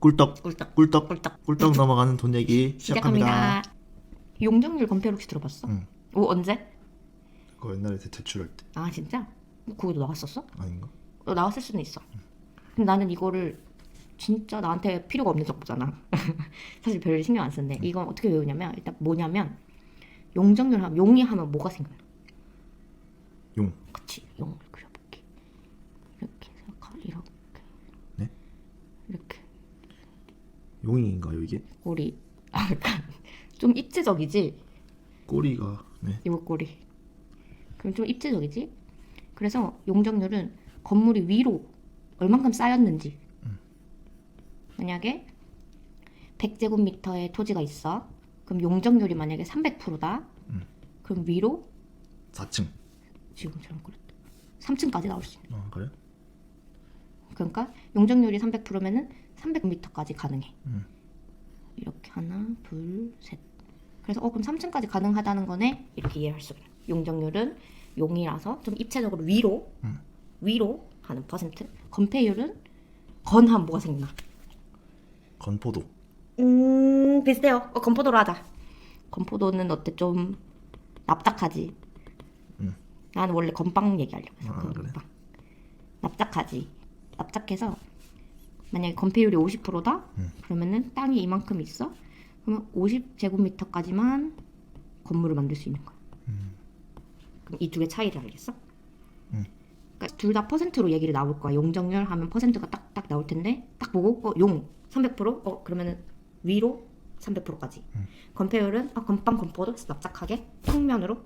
꿀떡 꿀떡 꿀떡 꿀떡 꿀떡 넘어가는 돈 얘기 시작합니다. 시작합니다. 용적률 검표 혹시 들어봤어? 응. 오 언제? 그거 옛날에 대- 대출할 때 아 진짜? 거기도 나왔었어? 아닌가? 어, 나왔을 수는 있어. 근데 나는 이거를 진짜 나한테 필요가 없는 정보잖아. 사실 별 신경 안 쓰는데 이건 어떻게 외우냐면 일단 뭐냐면 용적률 하면 용이 하면 뭐가 생각나? 용. 그치 용을 그려볼게. 이렇게 생각하 이렇게. 네? 이렇게 용인가요 이게? 꼬리. 아 약간 좀 입체적이지. 꼬리가 네. 이거 꼬리. 그럼 좀 입체적이지? 그래서 용적률은 건물이 위로 얼만큼 쌓였는지. 만약에 100제곱미터의 토지가 있어. 그럼 용적률이 만약에 300%다. 음. 그럼 위로 4층. 지금처럼 그랬다. 3층까지 나올 수 있는. 아 그래? 그러니까 용적률이 300%면은 300m까지 가능해. 음. 이렇게 하나, 둘, 셋. 그래서 어 그럼 3층까지 가능하다는 거네. 이렇게 이해할 수 있는. 용적률은 용이라서 좀 입체적으로 위로 음. 위로 하는 퍼센트. 건폐율은 건하면 뭐가 생각나? 건포도. 음 비슷해요. 어, 건포도로 하자. 건포도는 어때 좀 납작하지. 음. 나는 원래 건빵 얘기하려고 했어. 아, 그래? 건빵. 납작하지. 납작해서 만약에 건폐율이 50%다. 음. 그러면은 땅이 이만큼 있어. 그러면 50제곱미터까지만 건물을 만들 수 있는 거야. 음. 그럼 이 두 개 차이를 알겠어? 음. 그러니까 둘 다 퍼센트로 얘기를 나올 거야. 용적률 하면 퍼센트가 딱딱 나올 텐데 딱 보고 어, 용 300%? 어 그러면은 위로 300%까지. 음. 건폐율은 어, 건빵 건포도 납작하게 평면으로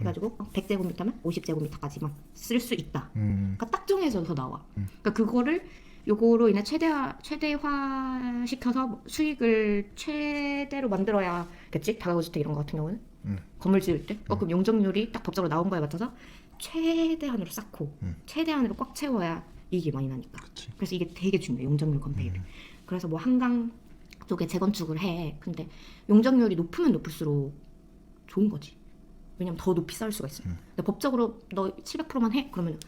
해가지고 어, 100제곱미터면 50제곱미터까지만 쓸 수 있다. 음. 그러니까 딱 정해져서 나와. 음. 그러니까 그거를 요거로 인해 최대화 최대화 시켜서 수익을 최대로 만들어야겠지. 다가구주택 이런 거 같은 경우는 음. 건물 지을 때. 어 그럼 용적률이 딱 법적으로 나온 거에 맞춰서 최대한으로 쌓고 음. 최대한으로 꽉 채워야 이익이 많이 나니까. 그치. 그래서 이게 되게 중요해 용적률 건폐율. 음. 그래서 뭐 한강 쪽에 재건축을 해. 근데 용적률이 높으면 높을수록 좋은 거지. 왜냐면 더 높이 쌓을 수가 있어. 요 음. 근데 법적으로 너 700%만 해. 그러면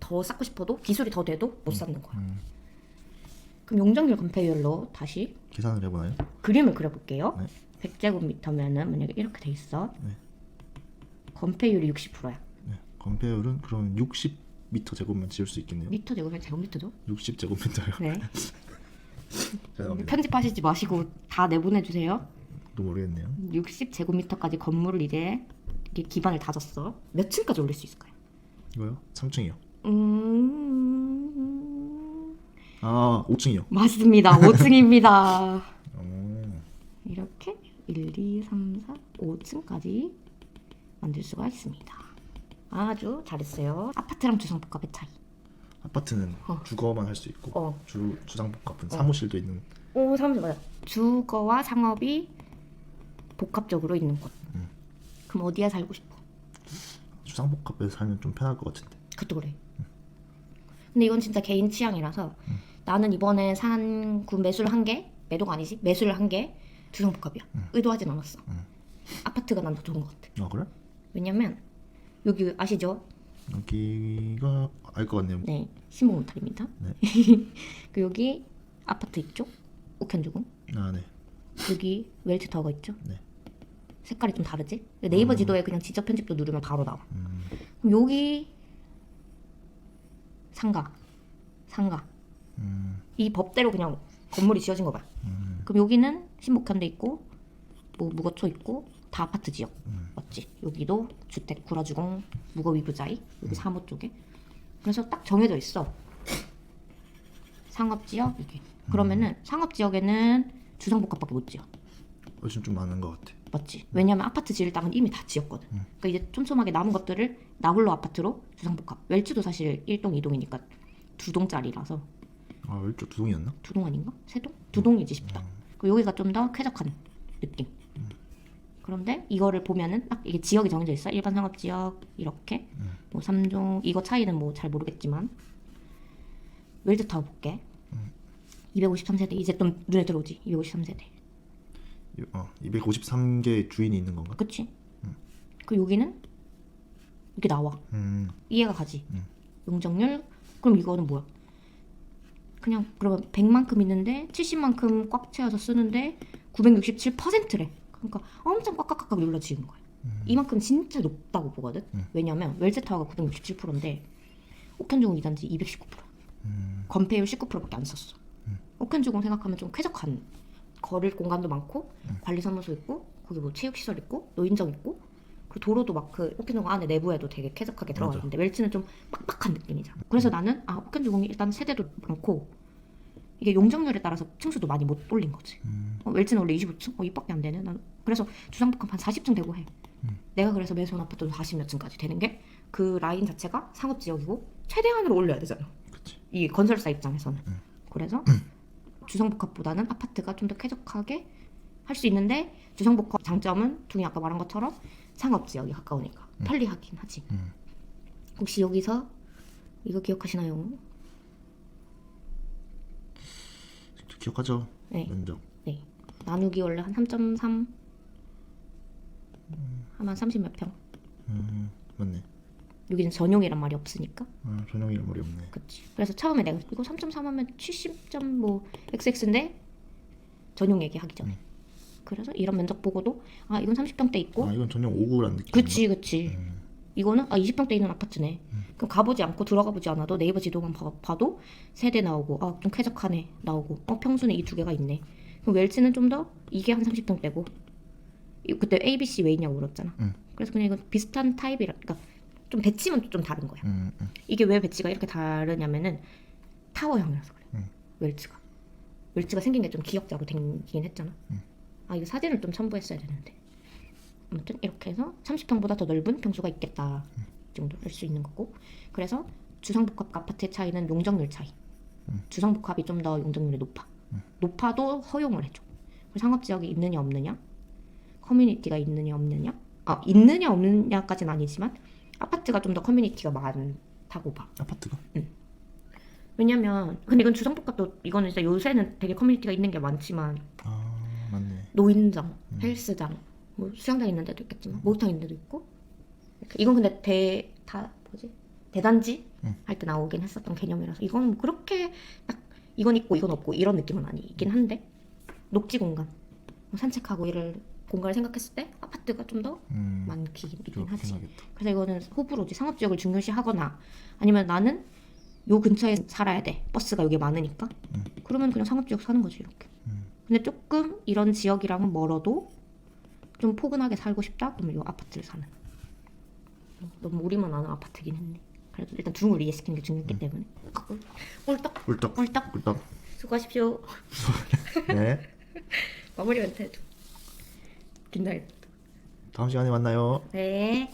더 쌓고 싶어도 기술이 더 돼도 못 쌓는 거야. 음. 그럼 용적률 건폐율로 다시 계산을 해보나요? 그림을 그려볼게요. 네. 100제곱미터면은 만약에 이렇게 돼 있어. 네. 건폐율이 60%야. 네. 건폐율은 그럼 60m 제곱면 지을 수 있겠네요. 미터 제곱이면 제곱미터죠? 60 제곱미터요. 네. 죄송합니다. 편집하시지 마시고 다 내보내 주세요. 또 모르겠네요. 60 제곱미터까지 건물을 이제 이렇게 기반을 다졌어. 몇 층까지 올릴 수 있을까요? 이거요? 3층이요. 음... 아 5층이요. 맞습니다. 5층입니다. 오. 이렇게 1, 2, 3, 4, 5층까지 만들 수가 있습니다. 아주 잘했어요. 아파트랑 주상복합의 차이. 아파트는 어. 주거만 할 수 있고 어. 주 주상복합은 사무실도 있는. 오, 사무실 맞아. 주거와 상업이 복합적으로 있는 곳. 음. 그럼 어디에 살고 싶어? 주상복합에서 살면 좀 편할 것 같은데. 그것도 그래. 근데 이건 진짜 개인 취향이라서 나는 이번에 산 그 매수를 한 게 매도가 아니지 매수를 한게 주상복합이야. 의도하진 않았어. 음. 아파트가 난 더 좋은 것 같아. 아 그래? 왜냐면 여기 아시죠? 여기가 알 것 같네요. 네, 신봉호텔입니다. 네. 그 여기 아파트 있죠? 옥현주공. 아 네. 여기 웰트 타워가 있죠? 네. 색깔이 좀 다르지? 네이버 지도에 그냥 지적 편집도 누르면 바로 나와. 음. 그럼 여기 상가, 상가. 음. 이 법대로 그냥 건물이 지어진 거 봐. 음. 그럼 여기는 신목현대 있고 뭐 무거초 있고 다 아파트 지역 음. 맞지? 여기도 주택 구라주공 무거 위부자이 여기 사무 쪽에 그래서 딱 정해져 있어 상업 지역 여기 그러면은 상업 지역에는 주상복합밖에 못 지어 훨씬 좀 많은 것 같아. 맞지? 왜냐면 아파트 지을 땅은 이미 다 지었거든 그러니까 이제 촘촘하게 남은 것들을 나홀로 아파트로 주상복합 웰츠도 사실 1동 2동이니까 두 동짜리라서 아 왼쪽 두 동이었나? 두 동 아닌가? 세 동? 두 동이지 싶다. 그 여기가 좀 더 쾌적한 느낌. 그런데 이거를 보면은 딱 이게 지역이 정해져 있어. 일반 상업 지역 이렇게 뭐 3종 이거 차이는 뭐 잘 모르겠지만 웰드타워 볼게. 253세대 이제 좀 눈에 들어오지. 253세대. 이- 어 253개 주인이 있는 건가? 그치? 그 여기는 이렇게 나와. 음. 이해가 가지. 음. 용적률 그럼 이거는 뭐야? 그냥 그러면 100만큼 있는데 70만큼 꽉 채워서 쓰는데 967%래. 그러니까 엄청 꽉꽉꽉 눌러 지은 거야. 이만큼 진짜 높다고 보거든. 음. 왜냐면 웰즈 타워가 967%인데 옥현종은 이단지 219%. 음. 건폐율 19%밖에 안 썼어. 옥현종은 생각하면 좀 쾌적한 거릴 공간도 많고 음. 관리사무소 있고 거기 뭐 체육시설 있고 노인정 있고 그리고 도로도 막그 옥현종 안에 내부에도 되게 쾌적하게 들어가. 있는데 웰즈는 좀 빡빡한 느낌이잖아. 그래서 나는 아 옥현종이 일단 세대도 많고 이게 용적률에 따라서 층수도 많이 못 올린 거지. 음. 어, 웰즈는 원래 25층? 어, 이밖에 안 되네. 난 그래서 주상복합 한 40층 되고 해. 내가 그래서 매수한 아파트도 40몇 층까지 되는 게 그 라인 자체가 상업 지역이고 최대한으로 올려야 되잖아. 그치. 이 건설사 입장에서는. 그래서 주상복합보다는 아파트가 좀 더 쾌적하게 할 수 있는데 주상복합 장점은 둥이 아까 말한 것처럼 상업 지역이 가까우니까 편리하긴 하지. 음. 혹시 여기서 이거 기억하시나요? 기억하죠? 네. 면적. 네. 나누기 원래 한 3.3 하면 30 몇 평. 음. 맞네. 여기는 전용이란 말이 없으니까. 아, 전형이란 말이 없네. 그치. 그래서 처음에 내가 이거 3.3 하면 70뭐 XX인데 전용 얘기하기 전에. 그래서 이런 면적 보고도 아 이건 30평대 있고. 아, 이건 전형 5구란 느낌. 그치 그치. 음. 이거는 아 20평대 있는 아파트네. 그럼 가보지 않고 들어가 보지 않아도 네이버 지도만 봐, 봐도 세대 나오고 아 좀 쾌적하네 나오고 어 평수는 이 두 개가 있네. 그럼 웰츠는 좀 더 이게 한 30평대고 이- 그때 A, B, C 왜 있냐고 물었잖아. 응. 그래서 그냥 이건 비슷한 타입이라 그러니까 좀 배치만 좀 다른 거야. 음. 음. 이게 왜 배치가 이렇게 다르냐면은 타워형이라서 그래. 응. 웰츠가. 웰츠가 생긴 게 좀 기역자로 생기긴 했잖아. 아 이거 사진을 좀 첨부했어야 되는데. 아무튼 이렇게 해서 30평보다 더 넓은 평수가 있겠다. 이 정도 할수 있는 거고. 그래서 주상복합과 아파트의 차이는 용적률 차이. 주상복합이 좀 더 용적률이 높아. 높아도 허용을 해줘. 상업지역이 있느냐 없느냐, 커뮤니티가 있느냐 없느냐, 아 있느냐 없느냐까지는 아니지만 아파트가 좀 더 커뮤니티가 많다고 봐. 아파트가? 왜냐면 근데 이건 주상복합도 이거는 진짜 요새는 되게 커뮤니티가 있는 게 많지만 아, 맞네. 노인정, 헬스장, 뭐 수영장 있는 데도 있겠지만 목욕탕 있는 데도 있고 이렇게. 이건 근데 대 다 뭐지 대단지 응. 할때 나오긴 했었던 개념이라서 이건 뭐 그렇게 딱 이건 있고 이건 없고 이런 느낌은 아니긴 한데 녹지 공간 뭐 산책하고 이럴 공간을 생각했을 때 아파트가 좀 더 음. 많긴 그렇긴 하지. 하겠다. 그래서 이거는 호불호지 상업 지역을 중요시하거나 아니면 나는 요 근처에 살아야 돼 버스가 여기 많으니까 음. 그러면 그냥 상업 지역 사는 거지 이렇게 음. 근데 조금 이런 지역이랑은 멀어도 좀 포근하게 살고 싶다? 그러면 요 아파트를 사는. 너무 우리만 아는 아파트긴 했네. 그래도 일단 두을 이해시키는 게 중요했기 음. 때문에. 꿀떡. 꿀떡. 꿀떡. 꿀떡. 수고하십시오. 네. 마무리 멘트 해줘 긴장해 다음 시간에 만나요. 네